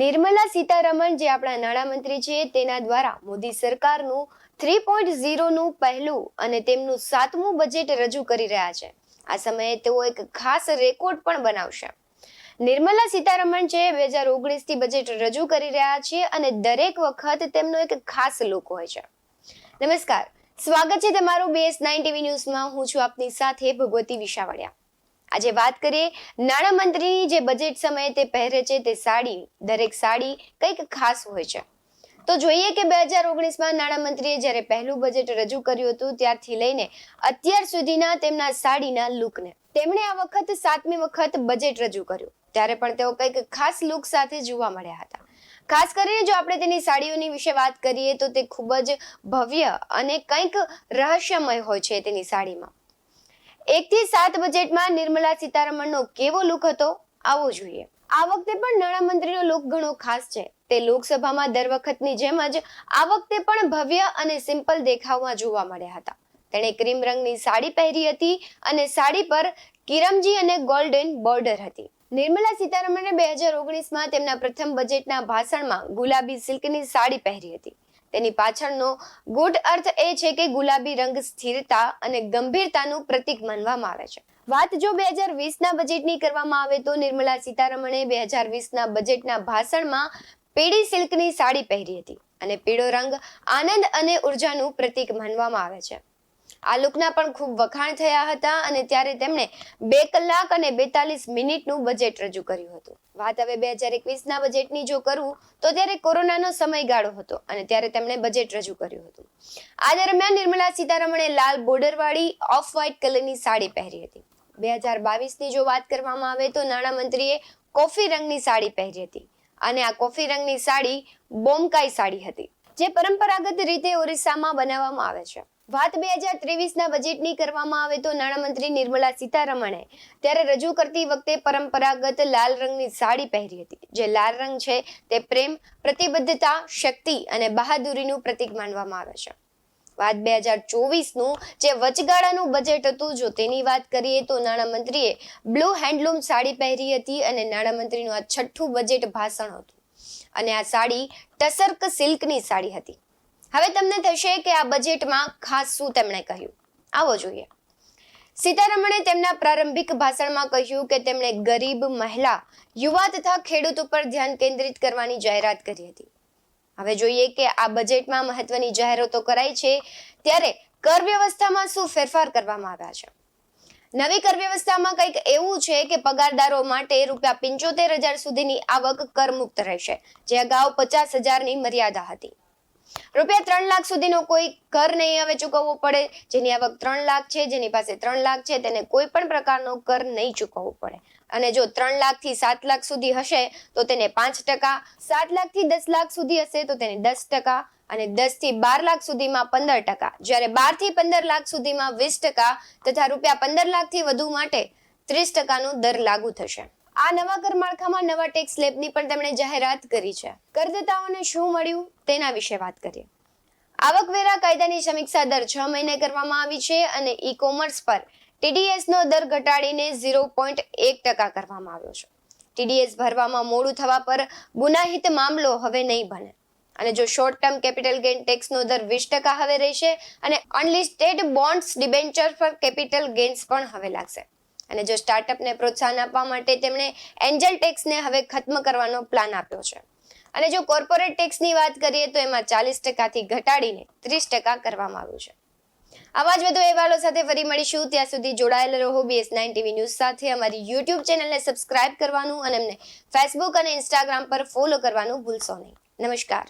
નિર્મલા સીતારમણ જે આપણા નાણામંત્રી છે, તેના દ્વારા મોદી સરકારનું થ્રી પોઈન્ટ ઝીરોનું પહેલું અને તેમનું સાતમું બજેટ રજૂ કરી રહ્યા છે. આ સમયે તેઓ એક ખાસ રેકોર્ડ પણ બનાવશે. નિર્મલા સીતારમણ છે, બે હજાર ઓગણીસથી બજેટ રજૂ કરી રહ્યા છે અને દરેક વખત તેમનો એક ખાસ લુક હોય છે. નમસ્કાર. સ્વાગત છે તમારું બીએસ નાઇન ટીવી ન્યૂઝમાં. હું છું આપની સાથે ભગવતી વિશાવડિયા. આજે વાત કરીએ નાણામંત્રીની જે બજેટ સમયે તે પહેરે છે તે સાડી, દરેક સાડી કંઈક ખાસ હોય છે. તો જોઈએ કે બે હજાર ઓગણીસમાં નાણામંત્રીએ જ્યારે પહેલું બજેટ રજૂ કર્યું હતું ત્યારથી લઈને અત્યાર સુધીના તેમના સાડીના લુકને તેમણે આ વખત સાતમી વખત બજેટ રજૂ કર્યું. ત્યારે પણ તેઓ કંઈક ખાસ લુક સાથે જોવા મળ્યા હતા. ખાસ કરીને જો આપણે તેની સાડીઓની વિશે વાત કરીએ તો તે ખૂબ જ ભવ્ય અને કંઈક રહસ્યમય હોય છે તેની સાડીમાં. એકથી સાત બજેટમાં નિર્મલા સીતારમણનો કેવો લુક હતો, આવો જોઈએ. આ વખતે પણ નાણામંત્રીનો લુક ઘણો ખાસ છે. તે લોકસભામાં દર વખતની જેમ જ આ વખતે પણ ભવ્ય અને સિમ્પલ દેખાવમાં જોવા મળ્યા હતા. તેણે ક્રીમ રંગની સાડી પહેરી હતી અને સાડી પર કિરમજી અને ગોલ્ડન બોર્ડર હતી. નિર્મલા સીતારમણે બે હજાર ઓગણીસમાં તેમના પ્રથમ બજેટના ભાષણમાં ગુલાબી સિલ્કની સાડી પહેરી હતી. તેની પાછળનો ગુડ અર્થ એ છે કે ગુલાબી રંગ સ્થિરતા અને ગંભીરતાનું પ્રતીક માનવામાં આવે છે. વાત જો બે હજાર વીસના બજેટની કરવામાં આવે તો નિર્મલા સીતારમણે બે હજાર વીસના બજેટના ભાષણમાં પીળી સિલ્કની સાડી પહેરી હતી અને પીળો રંગ આનંદ અને ઉર્જાનું પ્રતીક માનવામાં આવે છે. આ લુકના પણ ખૂબ વખાણ થયા હતા અને ત્યારે તેમણે બે કલાક અને બેતાલીસ મિનિટનું બજેટ રજૂ કર્યું હતું. વાત હવે બે હજાર એકવીસના બજેટની જો કરવું તો ત્યારે કોરોનાનો સમયગાળો હતો અને ત્યારે તેમણે બજેટ રજૂ કર્યું હતું. આ દરમિયાન નિર્મલા સીતારમણે લાલ બોર્ડરવાળી ઓફ વ્હાઇટ કલરની સાડી પહેરી હતી. બે હજાર બાવીસની જો વાત કરવામાં આવે તો નાણામંત્રીએ કોફી રંગની સાડી પહેરી હતી અને આ કોફી રંગની સાડી બોમકાઈ સાડી હતી, જે પરંપરાગત રીતે ઓરિસ્સામાં બનાવવામાં આવે છે. વાત બે હજાર ત્રેવીસના બજેટની કરવામાં આવે તો નાણામંત્રી નિર્મલા સીતારમણે ત્યારે રજૂ કરતી વખતે પરંપરાગત લાલ રંગની સાડી પહેરી હતી. જે લાલ રંગ છે તે પ્રેમ, પ્રતિબદ્ધતા, શક્તિ અને બહાદુરીનું પ્રતીક માનવામાં આવે છે. વાત બે હજાર ચોવીસનું જે વચગાળાનું બજેટ હતું, જો તેની વાત કરીએ તો નાણામંત્રીએ બ્લુ હેન્ડલૂમ સાડી પહેરી હતી અને નાણામંત્રીનું આ છઠ્ઠું બજેટ ભાષણ હતું. અને આ સાડી ટસર્ક સિલ્કની સાડી હતી. હવે તમને થશે કે આ બજેટમાં ખાસ શું તેમણે કહ્યું? આવો જોઈએ. સીતારમણે તેમના પ્રારંભિક ભાષણમાં કહ્યું કે તેમણે ગરીબ મહિલા, યુવા તથા ખેડૂત ઉપર ધ્યાન કેન્દ્રિત કરવાની જાહેરાત કરી હતી. હવે જોઈએ કે આ બજેટમાં મહત્વની જાહેરાતો કરાઈ છે ત્યારે કર વ્યવસ્થામાં શું ફેરફાર કરવામાં આવ્યા છે? નવી કર વ્યવસ્થામાં કંઈક એવું છે કે પગારદારો માટે રૂપિયા પંચોતેર હજાર સુધીની આવક કરમુક્ત રહેશે, જે અગાઉ પચાસ હજારની મર્યાદા હતી. રૂપિયા ત્રણ લાખ સુધીનો કોઈ કર નહીં હવે ચૂકવવો પડે. જેની આવક ત્રણ લાખ છે, જેની પાસે ત્રણ લાખ છે, તેને કોઈ પણ પ્રકારનો કર નહીં ચૂકવવો પડે. અને જો ત્રણ લાખથી સાત લાખ સુધી હશે, તો તેને પાંચ ટકા, સાત લાખથી દસ લાખ સુધી હશે, તો તેને દસ ટકા અને દસથી બાર લાખ સુધીમાં પંદર ટકા. જ્યારે બારથી પંદર લાખ સુધીમાં વીસ ટકા તથા રૂપિયા પંદર લાખથી વધુ માટે ત્રીસ ટકાનો દર લાગુ થશે. આ નવા કર માળખામાં નવા ટેક્સ સ્લેબની પણ તેમણે જાહેરાત કરી છે. કરદાતાઓને શું મળ્યું તેના વિશે વાત કરીએ. આવકવેરા કાયદાની સમીક્ષા દર છ મહિને કરવામાં આવી છે અને ઈ કોમર્સ પર ટીડીએસનો દર ઘટાડીને ઝીરો પોઈન્ટ એક ટકા કરવામાં આવ્યો છે. ટીડીએસ ભરવામાં મોડું થવા પર ગુનાહિત મામલો હવે નહીં બને. અને જો શોર્ટ ટર્મ કેપિટલ ગેઇન ટેક્સનો દર વીસ ટકા હવે રહેશે અને અનલિસ્ટેડ બોન્ડ્સ ડિબેન્ચર પર કેપિટલ ગેઇન્સ પણ હવે લાગશે. અને જો સ્ટાર્ટઅપને પ્રોત્સાહન આપવા માટે તેમણે એન્જલ ટેક્સને હવે ખત્મ કરવાનો પ્લાન આપ્યો છે. અને જો કોર્પોરેટ ટેક્સની વાત કરીએ તો એમાં ચાલીસ ટકાથી ઘટાડીને ત્રીસ ટકા કરવામાં આવ્યું છે. આવા જ વધુ અહેવાલો સાથે ફરી મળીશું. ત્યાં સુધી જોડાયેલા રહો બીએસ નાઇન ટીવી ન્યૂઝ સાથે. અમારી યુટ્યુબ ચેનલને સબસ્ક્રાઇબ કરવાનું અને અમને ફેસબુક અને ઇન્સ્ટાગ્રામ પર ફોલો કરવાનું ભૂલશો નહીં. નમસ્કાર.